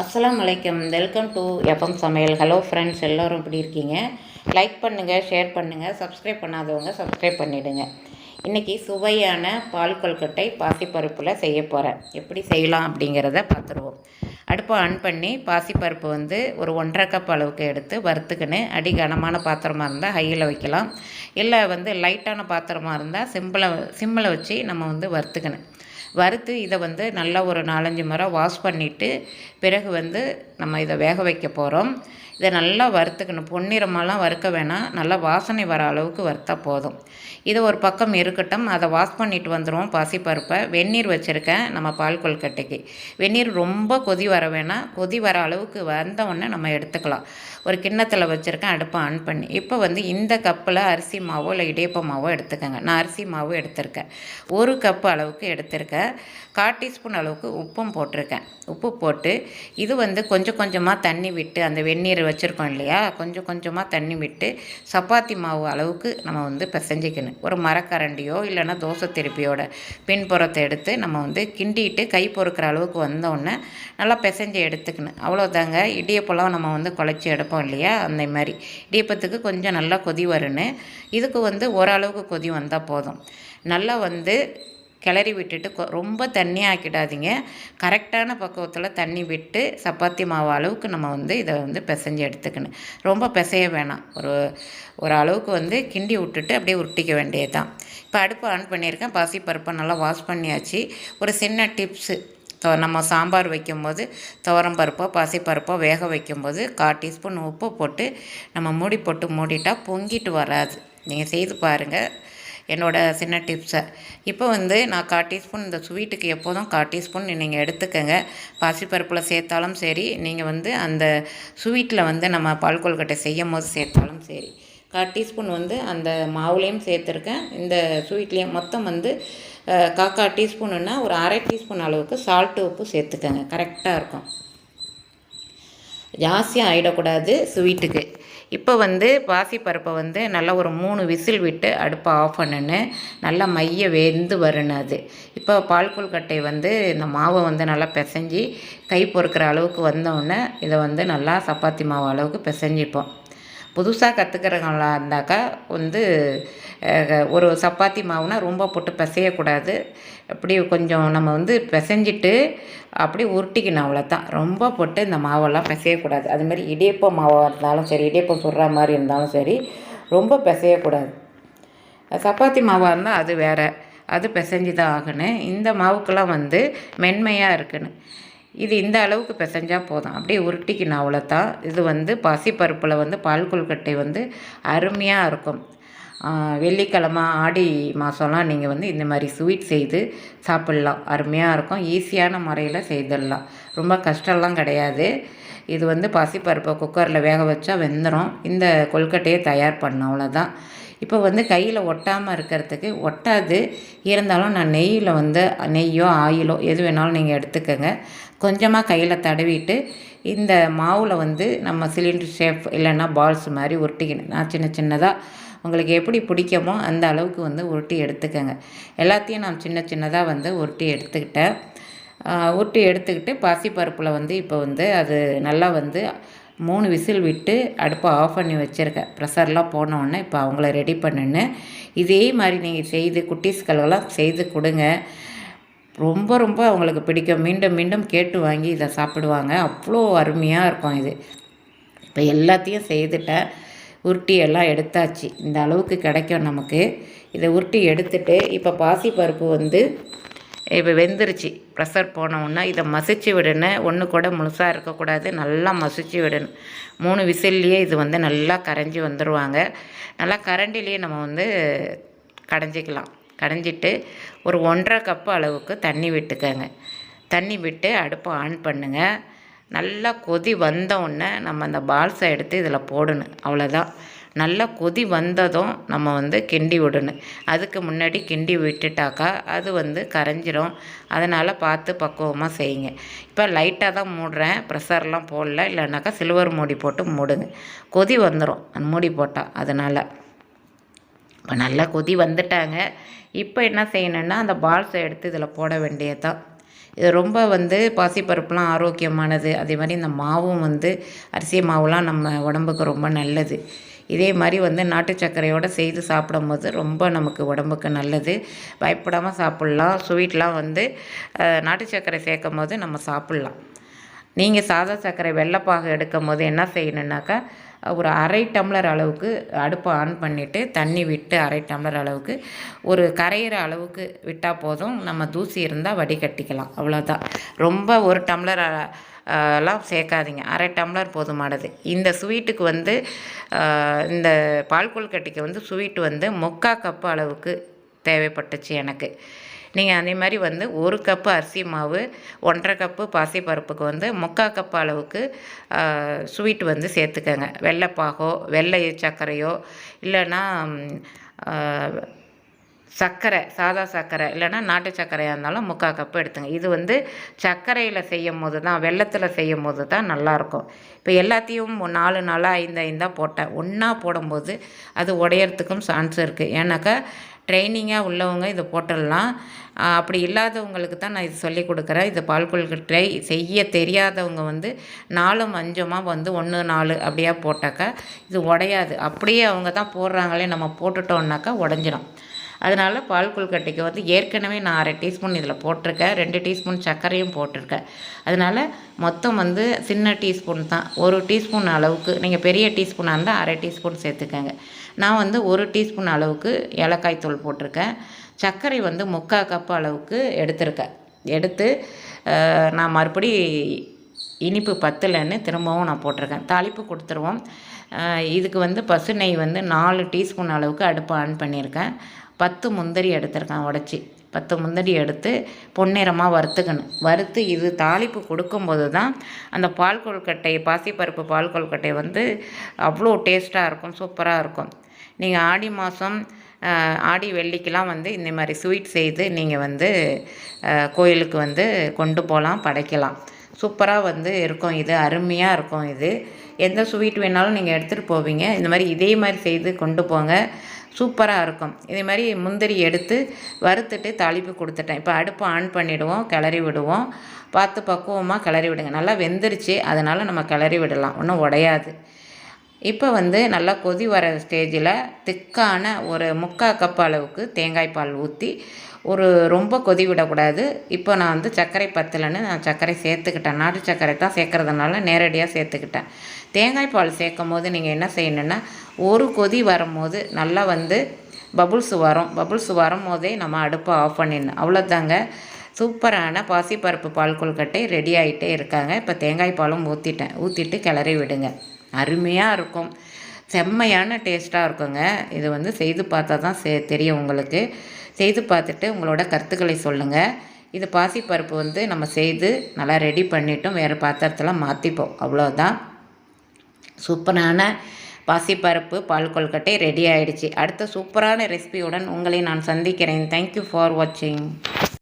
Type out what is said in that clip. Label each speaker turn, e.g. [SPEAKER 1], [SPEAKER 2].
[SPEAKER 1] அஸ்லாம் வலைக்கம் welcome to FM சமையல். ஹலோ ஃப்ரெண்ட்ஸ் எல்லோரும் எப்படி இருக்கீங்க? லைக் பண்ணுங்கள் ஷேர் பண்ணுங்கள் சப்ஸ்கிரைப் பண்ணாதவங்க சப்ஸ்கிரைப் பண்ணிவிடுங்க இன்றைக்கி சுவையான பால் கொல்கட்டை பாசிப்பருப்பில் செய்ய போகிறேன் எப்படி செய்யலாம் அப்படிங்கிறத பார்த்துருவோம். அடுப்பை ஆன் பண்ணி பாசிப்பருப்பு வந்து ஒரு ஒன்றரை கப் அளவுக்கு எடுத்து வறுத்துக்கின்னு அடி கனமான பாத்திரமாக இருந்தால் ஹையில் வைக்கலாம். இல்லை வந்து லைட்டான பாத்திரமாக இருந்தால் சிம்பிளை சிம்மில் வச்சு நம்ம வந்து வறுத்துக்கணும் வறுத்து இதை வந்து நல்லா ஒரு நாலஞ்சு முறை வாஷ் பண்ணிவிட்டு பிறகு வந்து நம்ம இதை வேக வைக்க போகிறோம் இதை நல்லா வறுத்துக்கணும். பொன்னிறமாலாம் வறுக்க வேணாம். நல்லா வாசனை வர அளவுக்கு வறுத்தா போதும். இது ஒரு பக்கம் இருக்கட்டும். அதை வாஷ் பண்ணிட்டு வந்துடுவோம் பாசிப்பருப்பை. வெந்நீர் வச்சுருக்கேன் நம்ம பால் கொல்கட்டைக்கு. வெந்நீர் ரொம்ப கொதி வர வேணாம். கொதி வர அளவுக்கு வந்த உடனே நம்ம எடுத்துக்கலாம். ஒரு கிண்ணத்தில் வச்சுருக்கேன். அடுப்பை ஆன் பண்ணி. இப்போ வந்து இந்த கப்பில் அரிசி மாவோ இல்லை இடியப்ப மாவோ எடுத்துக்கோங்க. நான் அரிசி மாவு எடுத்திருக்கேன். ஒரு கப்பு அளவுக்கு எடுத்திருக்கேன். கால் டீஸ்பூன் அளவுக்கு உப்பும் போட்டிருக்கேன். உப்பு போட்டு இது வந்து கொஞ்சம் கொஞ்சம் கொஞ்சமாக தண்ணி விட்டு அந்த வெந்நீர் வச்சுருக்கோம் இல்லையா? கொஞ்சம் கொஞ்சமாக தண்ணி விட்டு சப்பாத்தி மாவு அளவுக்கு நம்ம வந்து பிசைஞ்சிக்கணும். ஒரு மரக்கரண்டியோ இல்லைன்னா தோசை திருப்பியோட பின்புறத்தை எடுத்து நம்ம வந்து கிண்டிட்டு கை பொறுக்கிற அளவுக்கு வந்தோடனே நல்லா பிசைஞ்சு எடுத்துக்கணும். அவ்வளோதாங்க இடியப்பெல்லாம் நம்ம வந்து குழச்சி எடுப்போம் இல்லையா? அந்த மாதிரி. இடியப்பத்துக்கு கொஞ்சம் நல்லா கொதி வரணும் இதுக்கு வந்து ஓரளவுக்கு கொதி வந்தால் போதும். நல்லா வந்து கிளறி விட்டுட்டு ரொம்ப தண்ணி ஆக்கிடாதீங்க. கரெக்டான பக்குவத்தில் தண்ணி விட்டு சப்பாத்தி மாவு அளவுக்கு நம்ம வந்து இதை வந்து பிசைஞ்சு எடுத்துக்கணும். ரொம்ப பிசைய வேணாம். ஒரு ஒரு அளவுக்கு வந்து கிண்டி விட்டுட்டு அப்படியே உருட்டிக்க வேண்டியது தான் இப்போ அடுப்பு ஆன் பண்ணியிருக்கேன். பாசிப்பருப்பை நல்லா வாஷ் பண்ணியாச்சு. ஒரு சின்ன டிப்ஸு நம்ம சாம்பார் வைக்கும்போது துவரம் பருப்போ பாசிப்பருப்போ வேக வைக்கும்போது கால் டீஸ்பூன் உப்பு போட்டு நம்ம மூடி போட்டு மூடிட்டால் பொங்கிட்டு வராது. நீங்கள் செய்து பாருங்கள் என்னோடய சின்ன டிப்ஸை இப்போ வந்து நான் கால் டீஸ்பூன் இந்த ஸ்வீட்டுக்கு எப்போதும் கால் டீஸ்பூன் நீங்கள் எடுத்துக்கோங்க. பாசிப்பருப்பில் சேர்த்தாலும் சரி நீங்கள் வந்து அந்த ஸ்வீட்டில் வந்து நம்ம பால் கொல்கட்டை செய்யும் போது சேர்த்தாலும் சரி. கால் டீஸ்பூன் வந்து அந்த மாவுலேயும் சேர்த்துருக்கேன். இந்த ஸ்வீட்லேயும் மொத்தம் வந்து காக்கா டீஸ்பூனுன்னா ஒரு அரை டீஸ்பூன் அளவுக்கு சால்ட்டு உப்பு சேர்த்துக்கோங்க. கரெக்டாக இருக்கும். ஜாஸ்தியாக ஆகிடக்கூடாது ஸ்வீட்டுக்கு இப்போ வந்து பாசிப்பருப்பை வந்து நல்லா ஒரு மூணு விசில் விட்டு அடுப்பை ஆஃப் பண்ணுன்னு நல்லா மைய வெந்து வரணும் அது. இப்போ பால் கட்டை வந்து இந்த மாவை வந்து நல்லா பிசைஞ்சி கை பொறுக்கிற அளவுக்கு வந்தோடனே இதை வந்து நல்லா சப்பாத்தி மாவு அளவுக்கு பிசைஞ்சிப்போம். புதுசாக கற்றுக்கிறவங்களா இருந்தாக்கா வந்து ஒரு சப்பாத்தி மாவுனா ரொம்ப போட்டு பிசையக்கூடாது. அப்படி கொஞ்சம் நம்ம வந்து பிசைஞ்சிட்டு அப்படி உருட்டிக்கணும் அவ்வளோதான் ரொம்ப போட்டு இந்த மாவெல்லாம் பிசையக்கூடாது. அதுமாதிரி இடியப்பம் மாவாக இருந்தாலும் சரி இடியப்பம் சுடுற மாதிரி இருந்தாலும் சரி ரொம்ப பிசையக்கூடாது. சப்பாத்தி மாவாக இருந்தால் அது வேறு. அது பிசைஞ்சு தான் ஆகணும். இந்த மாவுக்கெல்லாம் வந்து மென்மையாக இருக்கணும். இது இந்த அளவுக்கு பிசைஞ்சால் போதும். அப்படியே உருட்டிக்கணும் அவ்வளோத்தான் இது வந்து பசிப்பருப்பில் வந்து பால் கொல்கட்டை வந்து அருமையாக இருக்கும். வெள்ளிக்கிழமை ஆடி மாதம்லாம் நீங்கள் வந்து இந்த மாதிரி ஸ்வீட் செய்து சாப்பிட்லாம். அருமையாக இருக்கும். ஈஸியான முறையில் செய்திடலாம். ரொம்ப கஷ்டம்லாம் கிடையாது. இது வந்து பசிப்பருப்பை குக்கரில் வேக வச்சா வெந்துடும் இந்த கொல்கட்டையை தயார் பண்ணோம் அவ்வளோதான் இப்போ வந்து கையில் ஒட்டாமல் இருக்கிறதுக்கு ஒட்டாது. இருந்தாலும் நான் நெய்யில் வந்து நெய்யோ ஆயிலோ எது வேணாலும் நீங்கள் எடுத்துக்கோங்க. கொஞ்சமாக கையில் தடவிட்டு இந்த மாவில் வந்து நம்ம சிலிண்டர் ஷேப் இல்லைன்னா பால்ஸ் மாதிரி உருட்டிக்கணும். நான் சின்ன சின்னதாக உங்களுக்கு எப்படி பிடிக்குமோ அந்த அளவுக்கு வந்து உருட்டி எடுத்துக்கோங்க. எல்லாத்தையும் நான் சின்ன சின்னதாக வந்து உருட்டி எடுத்துக்கிட்டேன். உருட்டி எடுத்துக்கிட்டு பாசிப்பருப்பில் வந்து இப்போ வந்து அது நல்லா வந்து மூணு விசில் விட்டு அடுப்பை ஆஃப் பண்ணி வச்சுருக்கேன். ப்ரெஷர்லாம் போனோடனே இப்போ அவங்கள ரெடி பண்ணுன்னு. இதே மாதிரி நீங்கள் செய்து குட்டீஸ்களெல்லாம் செய்து கொடுங்க. ரொம்ப ரொம்ப அவங்களுக்கு பிடிக்கும். மீண்டும் மீண்டும் கேட்டு வாங்கி இதை சாப்பிடுவாங்க. அவ்வளோ அருமையாக இருக்கும் இது. இப்போ எல்லாத்தையும் செய்துட்டேன். உருட்டி எல்லாம் எடுத்தாச்சு. இந்த அளவுக்கு கிடைக்கும் நமக்கு. இதை உருட்டி எடுத்துட்டு இப்போ பாசிப்பருப்பு வந்து இப்போ வெந்துருச்சு. ப்ரெஷர் போனோன்னா இதை மசிச்சு விடணும் ஒன்று கூட முழுசாக இருக்கக்கூடாது. நல்லா மசிச்சு விடணும். மூணு விசில்லையே இது வந்து நல்லா கரைஞ்சி வந்துடுவாங்க நல்லா கரண்டிலேயே நம்ம வந்து கடைஞ்சிக்கலாம். கடைஞ்சிட்டு ஒரு ஒன்றரை கப்பு அளவுக்கு தண்ணி விட்டுக்கோங்க. தண்ணி விட்டு அடுப்பை ஆன் பண்ணுங்கள் நல்லா கொதி வந்தவுடனே நம்ம அந்த பால்ஸை எடுத்து இதில் போடணும். அவ்வளோதான் நல்லா கொதி வந்ததும் நம்ம வந்து கிண்டி விடணும். அதுக்கு முன்னாடி கிண்டி விட்டுட்டாக்கா அது வந்து கரைஞ்சிரும். அதனால் பார்த்து பக்குவமாக செய்யுங்க. இப்போ லைட்டாக தான் மூடுறேன். ப்ரெஷர்லாம் போடல. இல்லைனாக்கா சில்வர் மூடி போட்டு மூடுங்க. கொதி வந்துடும் மூடி போட்டால் அதனால். இப்போ நல்லா கொதி வந்துட்டாங்க. இப்போ என்ன செய்யணுன்னா அந்த பால்ஸை எடுத்து இதில் போட வேண்டியதுதான். இது ரொம்ப வந்து பாசிப்பருப்புலாம் ஆரோக்கியமானது. அதே மாதிரி இந்த மாவும் வந்து அரிசி மாவுலாம் நம்ம உடம்புக்கு ரொம்ப நல்லது. இதே மாதிரி வந்து நாட்டு சர்க்கரையோடு செய்து சாப்பிடும் போது ரொம்ப நமக்கு உடம்புக்கு நல்லது. பயப்படாமல் சாப்பிட்லாம். ஸ்வீட்லாம் வந்து நாட்டு சர்க்கரை சேர்க்கும் போது நம்ம சாப்பிட்லாம். நீங்கள் சாதா சர்க்கரை வெள்ளைப்பாகு எடுக்கும் போது என்ன செய்யணுன்னாக்கா ஒரு அரை டம்ளர் அளவுக்கு அடுப்பை ஆன் பண்ணிவிட்டு தண்ணி விட்டு அரை டம்ளர் அளவுக்கு ஒரு கரையிற அளவுக்கு விட்டால் போதும். நம்ம தூசி இருந்தால் வடிகட்டிக்கலாம். அவ்வளோதான் ரொம்ப ஒரு டம்ளர் எல்லாம் சேர்க்காதீங்க. அரை டம்ளர் போதுமானது இந்த ஸ்வீட்டுக்கு வந்து இந்த பால் கட்டிக்கு வந்து ஸ்வீட் வந்து முக்கால் கப்பு அளவுக்கு தேவைப்பட்டுச்சு எனக்கு. நீங்கள் அதே மாதிரி வந்து ஒரு கப்பு அரிசி மாவு ஒன்றரை கப்பு பாசிப்பருப்புக்கு வந்து முக்கால் கப்பு அளவுக்கு ஸ்வீட் வந்து சேர்த்துக்கோங்க. வெள்ளைப்பாகோ வெள்ளை சர்க்கரையோ இல்லைன்னா சர்க்கரை சாதா சர்க்கரை இல்லைன்னா நாட்டு சர்க்கரையாக இருந்தாலும் முக்கால் கப்பு எடுத்துங்க. இது வந்து சர்க்கரையில் செய்யும் போது தான் வெள்ளத்தில் செய்யும் போது தான் நல்லாயிருக்கும். இப்போ எல்லாத்தையும் நாலு நாளாக ஐந்து ஐந்தாக போட்டேன். ஒன்றா போடும்போது அது உடையறதுக்கும் சான்ஸ் இருக்குது ஏன்னாக்கா ட்ரைனிங்காக உள்ளவங்க இதை போட்டுடலாம். அப்படி இல்லாதவங்களுக்கு தான் நான் இது சொல்லி கொடுக்குறேன். இது பால் ட்ரை செய்ய தெரியாதவங்க வந்து நாலும் அஞ்சுமாக வந்து ஒன்று நாலு அப்படியே போட்டாக்கா இது உடையாது. அப்படியே அவங்க தான் போடுறாங்களே நம்ம போட்டுட்டோம்னாக்கா உடஞ்சிடும் அதனால் பால் கொழுக்கட்டைக்கு வந்து ஏற்கனவே நான் அரை டீஸ்பூன் இதில் போட்டிருக்கேன். ரெண்டு டீஸ்பூன் சர்க்கரையும் போட்டிருக்கேன். அதனால் மொத்தம் வந்து சின்ன டீஸ்பூன் தான். ஒரு டீஸ்பூன் அளவுக்கு நீங்கள் பெரிய டீஸ்பூனாக இருந்தால் அரை டீஸ்பூன் சேர்த்துக்கங்க. நான் வந்து ஒரு டீஸ்பூன் அளவுக்கு ஏலக்காய் தூள் போட்டிருக்கேன். சர்க்கரை வந்து முக்கால் கப் அளவுக்கு எடுத்திருக்கேன். எடுத்து நான் மறுபடி இனிப்பு பத்தலைன்னு திரும்பவும் நான் போட்டிருக்கேன். தாளிப்பு கொடுத்துருவோம். இதுக்கு வந்து பசு நெய் வந்து நாலு டீஸ்பூன் அளவுக்கு அடுப்பு ஆன் பண்ணியிருக்கேன். பத்து முந்திரி எடுத்திருக்கேன் உடச்சி. பத்து முந்திரி எடுத்து பொன்னிறமாக வறுத்துக்கணும். வறுத்து இது தாளிப்பு கொடுக்கும்போது தான் அந்த பால் கொழுக்கட்டை பாசிப்பருப்பு பால் கொழுக்கட்டை வந்து அவ்வளோ டேஸ்ட்டாக இருக்கும் சூப்பராக இருக்கும். நீங்கள் ஆடி மாதம் ஆடி வெள்ளிக்கெலாம் வந்து இந்த மாதிரி ஸ்வீட் செய்து நீங்கள் வந்து கோயிலுக்கு வந்து கொண்டு போகலாம் படைக்கலாம். சூப்பராக வந்து இருக்கும் இது அருமையாக இருக்கும் இது. எந்த ஸ்வீட் வேணாலும் நீங்கள் எடுத்துகிட்டு போவீங்க. இந்த மாதிரி இதே மாதிரி செய்து கொண்டு போங்க. சூப்பராக இருக்கும். இதே மாதிரி முந்திரி எடுத்து வறுத்துட்டு தாளிப்பு கொடுத்துட்டேன். இப்போ அடுப்பு ஆன் பண்ணிவிடுவோம் கிளறி விடுவோம். பார்த்து பக்குவமாக கிளறி விடுங்க. நல்லா வெந்துருச்சு. அதனால் நம்ம கிளறி விடலாம். ஒன்றும் உடையாது. இப்போ வந்து நல்லா கொதி வர ஸ்டேஜில் திக்கான ஒரு முக்கால் கப் அளவுக்கு தேங்காய் பால் ஊற்றி ஒரு ரொம்ப கொதி விடக்கூடாது. இப்போ நான் வந்து சர்க்கரை பத்தலைன்னு நான் சர்க்கரை சேர்த்துக்கிட்டேன். நாட்டு சர்க்கரை தான் சேர்க்குறதுனால நேரடியாக சேர்த்துக்கிட்டேன். தேங்காய் பால் சேர்க்கும் போது நீங்கள் என்ன செய்யணுன்னா ஒரு கொதி வரும்போது நல்லா வந்து பபுள்ஸ் வரும். பபுள்ஸ் வரும் போதே நம்ம அடுப்பை ஆஃப் பண்ணிடணும். அவ்வளோதாங்க சூப்பரான பாசிப்பருப்பு பால் கொழுக்கட்டை ரெடி ஆகிட்டே இருக்காங்க. இப்போ தேங்காய் பாலும் ஊற்றிட்டேன் ஊற்றிட்டு கிளறி விடுங்க. அருமையாக இருக்கும். செம்மையான டேஸ்ட்டாக இருக்குங்க. இது வந்து செய்து பார்த்தா தான் சே தெரியும் உங்களுக்கு. செய்து பார்த்துட்டு உங்களோட கருத்துக்களை சொல்லுங்கள் இது பாசிப்பருப்பு வந்து நம்ம செய்து நல்லா ரெடி பண்ணிட்டோம் வேறு பாத்திரத்தில் மாற்றிப்போம் அவ்வளோதான் சூப்பரான பாசிப்பருப்பு பால் கொல்கட்டை ரெடி ஆகிடுச்சி அடுத்த சூப்பரான ரெசிபியுடன் உங்களை நான் சந்திக்கிறேன். தேங்க்யூ ஃபார் வாட்சிங்